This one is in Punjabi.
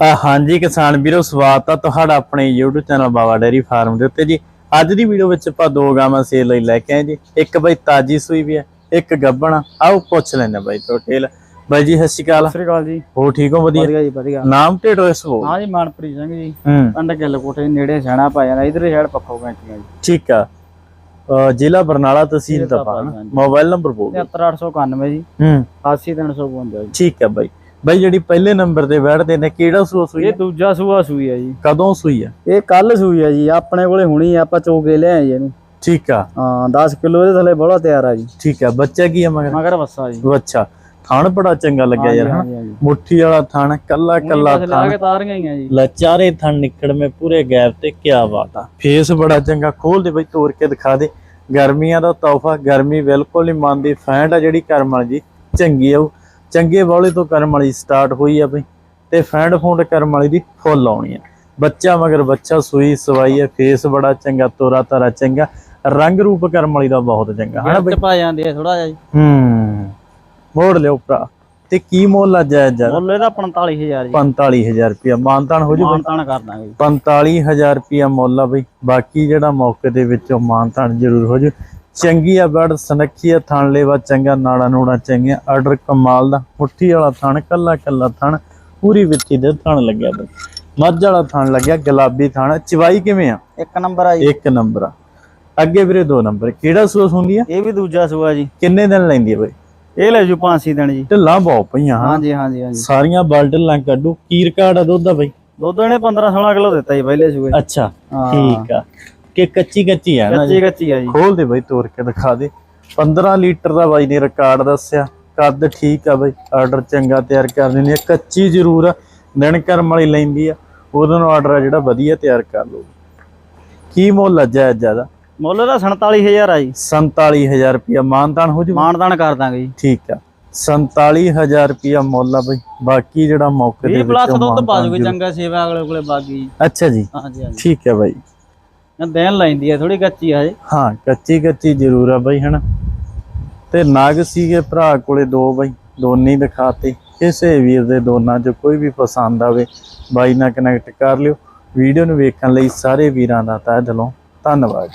ਹਾਂਜੀ ਕਿਸਾਨ ਵੀਰੋ ਸਵਾਗਤ ਆ ਤੁਹਾਡਾ ਆਪਣੇ YouTube channel Baba Dairy Farm ਦੇ ਉੱਤੇ ਜੀ। ਅੱਜ ਦੀ ਵੀਡੀਓ ਵਿੱਚ ਆਪਾਂ ਦੋ ਗਾਵਾਂ ਸੇਲ ਲਈ ਲੈ ਕੇ ਆਏ ਜੀ। ਇੱਕ ਬਈ ਤਾਜੀ ਸੂਈ ਵੀ ਹੈ ਇੱਕ ਗੱਬਣ। ਆਓ ਪੁੱਛ ਲੈਂਦੇ ਬਾਈ ਟੋਟੇਲ ਬਾਈ ਜੀ ਸਤਿ ਸ਼੍ਰੀ ਅਕਾਲ। ਸਤਿ ਸ੍ਰੀ ਅਕਾਲ ਜੀ। ਹੋ ਠੀਕ ਹੋ? ਵਧੀਆ? ਵਧੀਆ ਜੀ ਵਧੀਆ। ਨਾਮ ਢੇਡੋ ਇਸ ਹੋ ਹਾਂ ਜੀ ਮਨਪ੍ਰੀਤ ਸਿੰਘ ਜੀ। ਪਿੰਡ ਗਿੱਲ ਕੋਟੇ ਨੇੜੇ ਸਿਆਣਾ ਪਾ ਜਾਂਦਾ ਇਧਰ ਸਾਈਡ ਪੱਖੋ ਕੈਂਟੀਆਂ ਜੀ। ਠੀਕ ਆ। ਜ਼ਿਲ੍ਹਾ ਬਰਨਾਲਾ ਤਹਿਸੀਲ ਜ਼ਿਲ੍ਹਾ ਤਪਾ ਤਪਾ, ਹਾਂਜੀ। ਮੋਬਾਈਲ ਨੰਬਰ ਬੋਲ ਦਿਓ। 73891 ਜੀ। ਹੂੰ। 80352 ਜੀ। ਠੀਕ ਆ ਬਾਈ। ਬਾਈ ਜਿਹੜੀ ਪਹਿਲੇ ਨੰਬਰ ਤੇ ਬੈਠਦੇ ਨੇ ਕਿਹੜਾ ਸੂਆ ਸੂਈ ਇਹ ਆ? ਦੂਜਾ ਸੂਆ ਸੂਈ ਹੈ ਜੀ। ਕਦੋਂ ਸੂਈ ਆ? ਇਹ ਕੱਲ ਸੂਈ ਹੈ ਜੀ ਆਪਣੇ ਕੋਲੇ ਹੁਣੀ ਆਪਾਂ ਚੋਕੇ ਲਿਆਏ ਜੀ ਇਹਨੂੰ। ਠੀਕ ਆ। ਹਾਂ 10 ਕਿਲੋ ਇਹਦੇ ਥੱਲੇ ਬੜਾ ਤਿਆਰ ਆ ਜੀ। ਠੀਕ ਆ ਬੱਚਾ ਕੀ ਆ ਮਗਰ? ਮਗਰ ਬੱਸਾ ਜੀ। ਅੱਛਾ ਥਣ ਬੜਾ ਚੰਗਾ ਲੱਗਿਆ ਯਾਰ ਹਨਾ? ਹਾਂਜੀ, ਹਾਂਜੀ। ਮੁੱਠੀ ਵਾਲਾ ਥਣ ਕੱਲਾ ਕੱਲਾ ਬਸ ਲਾ ਥਣ। ਕੇ ਤਾਰੀਆਂ ਹੀ ਆ ਜੀ। ਲਚਾਰੇ ਥਣ ਨਿਕੜ ਮੇ ਪੂਰੇ ਗੈਪ ਤੇ ਕਿਆ ਬਾਤ ਆ। ਫੇਸ ਬੜਾ ਚੰਗਾ ਖੋਲ ਦੇ ਬਈ ਤੋੜ ਕੇ ਦਿਖਾ ਦੇ। ਗਰਮੀਆਂ ਦਾ ਤੋਹਫਾ ਗਰਮੀ ਬਿਲਕੁਲ ਨਹੀਂ ਮੰਨਦੀ ਫੈਂਟ ਆ ਜਿਹੜੀ ਕਰਮ ਵਾਲੀ ਜੀ ਚੰਗੀ ਆ ਉਹ। ਚੰਗੇ ਵਾਲੇ ਤੋਂ ਕਰਮ ਵਾਲੀ ਸਟਾਰਟ ਹੋਈ ਆ ਬਈ ਤੇ ਫੈਂਟ ਫੂੰਡ ਕਰਮ ਵਾਲੀ ਦੀ ਫੁੱਲ ਆਉਣੀ ਆ। ਬੱਚਾ ਮਗਰ ਬੱਚਾ ਸੂਈ ਸਵਾਈ ਆ ਫੇਸ ਬੜਾ ਚੰਗਾ ਤੋਰਾ ਤਾਰਾ ਚੰਗਾ ਰੰਗ ਰੂਪ ਕਰਮ ਵਾਲੀ ਦਾ ਬਹੁਤ ਚੰਗਾ ਹਨਾ ਬਈ? ਪਾ ਜਾਂਦੇ ਆ ਥੋੜਾ ਜਿਹਾ ਜੀ। ਹੂੰ ਮੋੜ ਲਿਓ ਭਰਾ। ਤੇ ਕੀ ਮੁੱਲ ਆ ਜਾਇਜ਼ ਜਾਇਜ਼ ਮੁੱਲ ਇਹਦਾ 45000 ਜੀ। 45000 ਰੁਪਇਆ ਮਾਨਤਾਨ ਹੋ ਜੂ ਮਾਨ ਤਾਨ ਕਰ ਦਾਂਗੇ ਜੀ। 45000 ਰੁਪਇਆ ਮੁੱਲ ਆ ਬਈ ਬਾਕੀ ਜਿਹੜਾ ਮੌਕੇ ਦੇ ਵਿੱਚੋਂ ਮਾਨਤਾਨ ਜ਼ਰੂਰ ਹੋ ਜੂ। ਚੰਗੀ ਆ ਬੜ ਸਨੱਖੀ ਆ ਥਣ ਲੇਵਾ ਚੰਗਾ ਨਾੜਾ ਨੂੜਾ ਚੰਗੀਆਂ ਆਰਡਰ ਕਮਾਲ ਦਾ। ਮੁੱਠੀ ਵਾਲਾ ਥਣ ਕੱਲਾ ਕੱਲਾ ਥਣ ਪੂਰੀ ਵਿੱਥੀ ਦੇ ਥਣ ਲੱਗਿਆ ਬਈ ਮੱਝ ਵਾਲਾ ਥਣ ਲੱਗਿਆ ਗੁਲਾਬੀ ਥਣ। ਚਵਾਈ ਕਿਵੇਂ ਆ? ਇੱਕ ਨੰਬਰ ਆ ਜੀ। ਇੱਕ ਨੰਬਰ ਆ। ਅੱਗੇ ਵੀਰੇ ਦੋ ਨੰਬਰ। ਕਿਹੜਾ ਸੂਸ ਹੁੰਦੀ ਆ? ਇਹ ਵੀ ਦੂਜਾ ਸੂਆ ਜੀ। ਕਿੰਨੇ ਦਿਨ ਲੈਂਦੀ ਆ ਬਈ? ਇਹ ਲੈ ਜੂ 5-6 ਦਿਨ ਜੀ। ਢਿੱਲਾਂ ਬਹੁਤ ਪਈਆਂ ਹਾਂ। ਹਾਂਜੀ ਹਾਂਜੀ ਹਾਂਜੀ। ਸਾਰੀਆਂ ਬਲਟਲਾਂ ਕੱਢੂ। ਕੀਰ ਕਾੜਾ ਦੁੱਧ ਆ ਬਈ? ਦੁੱਧ ਇਹਨੇ 15-16 ਕਿਲੋ ਦਿੱਤਾ ਜੀ ਪਹਿਲੇ ਸੂਏ। ਅੱਛਾ। ਠੀਕ ਆ। ਕਿ ਕੱਚੀ ਕੱਚੀ ਆ ਨਾ ਕੱਚੀ ਕੱਚੀ ਆ ਜੀ। ਖੋਲ ਦੇ ਬਈ ਤੋੜ ਕੇ ਦਿਖਾ ਦੇ। 15 ਲੀਟਰ ਦਾ ਬਾਈ ਨੇ ਰਿਕਾਰਡ ਦੱਸਿਆ। ਕੱਦ ਠੀਕ ਆ ਬਈ ਆਰਡਰ ਚੰਗਾ ਤਿਆਰ ਕਰ ਦਿੰਦੀ ਆ। ਕੱਚੀ ਜ਼ਰੂਰ ਆ ਦਿਨ ਕਰਮ ਵਾਲੀ ਲੈਂਦੀ ਆ। ਉਹਦਾ ਨੂੰ ਆਰਡਰ ਆ ਜਿਹੜਾ ਵਧੀਆ ਤਿਆਰ ਕਰ ਲਓ। ਕੀ ਮੁੱਲ ਆ ਜਾਇਜ਼ ਜ਼ਿਆਦਾ? ਮੁੱਲ ਦਾ 47000 ਆ ਜੀ। 47000 ਰੁਪਇਆ। ਮਾਨਤਾਨ ਹੋ ਜੂ? ਮਾਨਦਾਨ ਕਰ ਦਾਂਗੇ ਜੀ। ਠੀਕ ਆ। 47000 ਰੁਪਇਆ ਮੁੱਲ ਆ ਬਈ। ਬਾਕੀ ਜਿਹੜਾ ਮੌਕੇ ਦੇ 20 ਪਲੱਸ ਵਿੱਚੋਂ ਦੁੱਧ ਪਾ ਜੂਗੀ ਚੰਗਾ ਸੇਵਾ ਅਗਲੇ ਕੋਲੇ ਬਾਗੀ। ਅੱਛਾ ਜੀ। ਹਾਂਜੀ ਹਾਂਜੀ। ਠੀਕ ਹੈ ਬਾਈ। ਦੇਣ ਲੈਂਦੀ ਆ ਥੋੜੀ ਕੱਚੀ ਆ ਜੀ ਹਾਂ, ਕੱਚੀ ਕੱਚੀ ਜ਼ਰੂਰ ਆ ਬਾਈ, ਹਨਾ। ਤੇ ਨਾਗ ਸੀਗੇ ਭਰਾ ਕੋਲੇ ਦੋ ਬਾਈ, ਦੋਨੇ ਹੀ ਦਿਖਾਤੇ। ਕਿਸੇ ਵੀਰ ਦੇ ਦੋਨਾਂ ਚ ਕੋਈ ਵੀ ਪਸੰਦ ਆਵੇ, ਬਾਈ ਨਾਲ ਕਨੈਕਟ ਕਰ ਲਿਓ। ਵੀਡੀਓ ਨੂੰ ਵੇਖਣ ਲਈ ਸਾਰੇ ਵੀਰਾਂ ਦਾ ਤਹਿ ਦਿਲੋਂ ਧੰਨਵਾਦ।